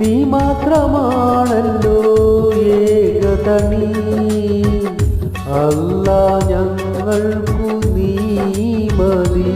നീ മാത്രമാണല്ലോ ഏകതണി അല്ല ഞങ്ങൾക്കു നീ മതി.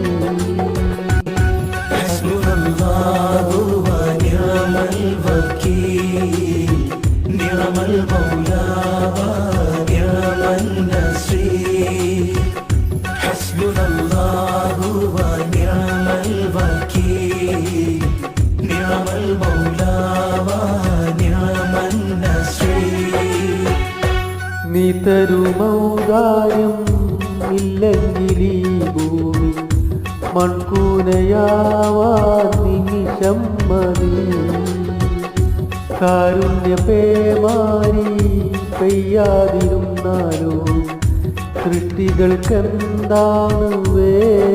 തരുമൗദാര്യം ഇല്ലെങ്കിൽ ഈ ഭൂമി മൺകൂനയാവാൻ നിമിഷം മതി. കാരുണ്യപേമാരി പെയ്യാതിരുന്നാലോ സൃഷ്ടികൾക്കെന്താണ് വേറെ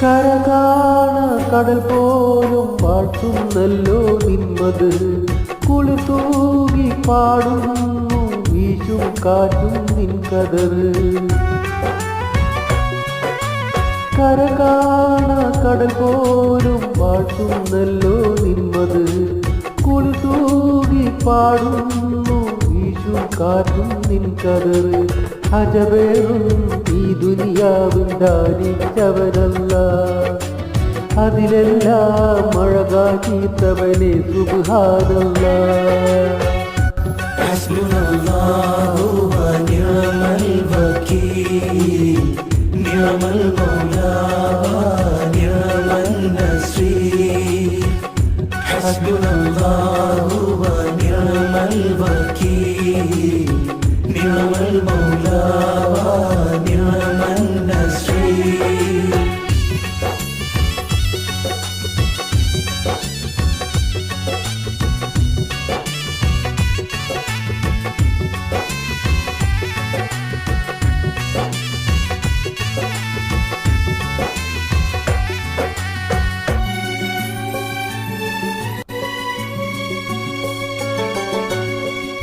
കരകാണ കടൽ പോലും പാട്ടുന്നല്ലോ നിന്നത്. കുളി തൂകി പാടുന്നു വീശും കാറ്റും നിൻ കതറ് കരകാണ കടൽ പോലും പാട്ടുന്നല്ലോ നിന്നത്. കുളി തൂകി പാടുന്നു വീശും കാറ്റും നിൻ കതറ് അജവേറും ഈ ദുനിയാവിൻ ദാരിച്ചവനല്ല അതിലെല്ലാം മഴകാറ്റവനെ സുബാനല്ല حسبنا الله ونعم الوكيل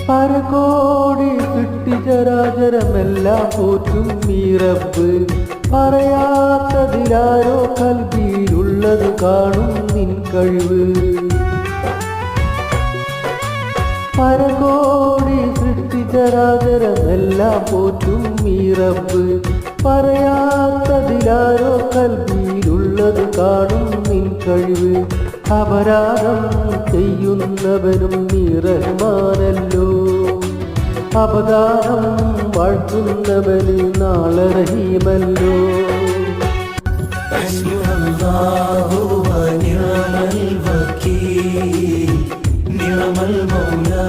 പരകോടി സൃഷ്ടിചരാചരമെല്ലാം പോറ്റും ഈ റബ്ബ്. പറയാത്തതിലാരോ കൽവിയിലുള്ളത് കാണും നിൻ കഴിവ്. പരകോടി സൃഷ്ടിചരാചരമെല്ലാം പോറ്റും മീറപ്പ് പറയാത്തതിലാരോ കൽവിയിലുള്ളത് കാണും നിൻ കഴിവ്. അപരാധം ചെയ്യുന്നവനും നീ റഹ്മാനല്ലോ അപദാനം വാഴ്ത്തുന്നവന് നാളെ റഹീമല്ലോ حسبنا الله ونعم الوكيل نعم المولى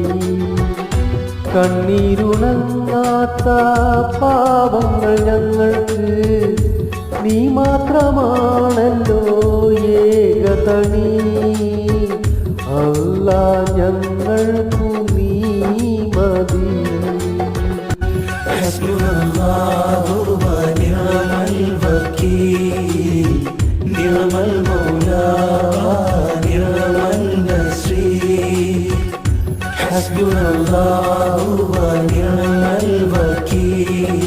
കണ്ണീരുണങ്ങാത്ത പാപങ്ങൾ ഞങ്ങൾക്ക് നീ മാത്രമാണല്ലോ ഏകതണി. അല്ല ഞങ്ങൾക്കു നീ മതി. നിയമൽ حسبنا الله ونعم الوكيل.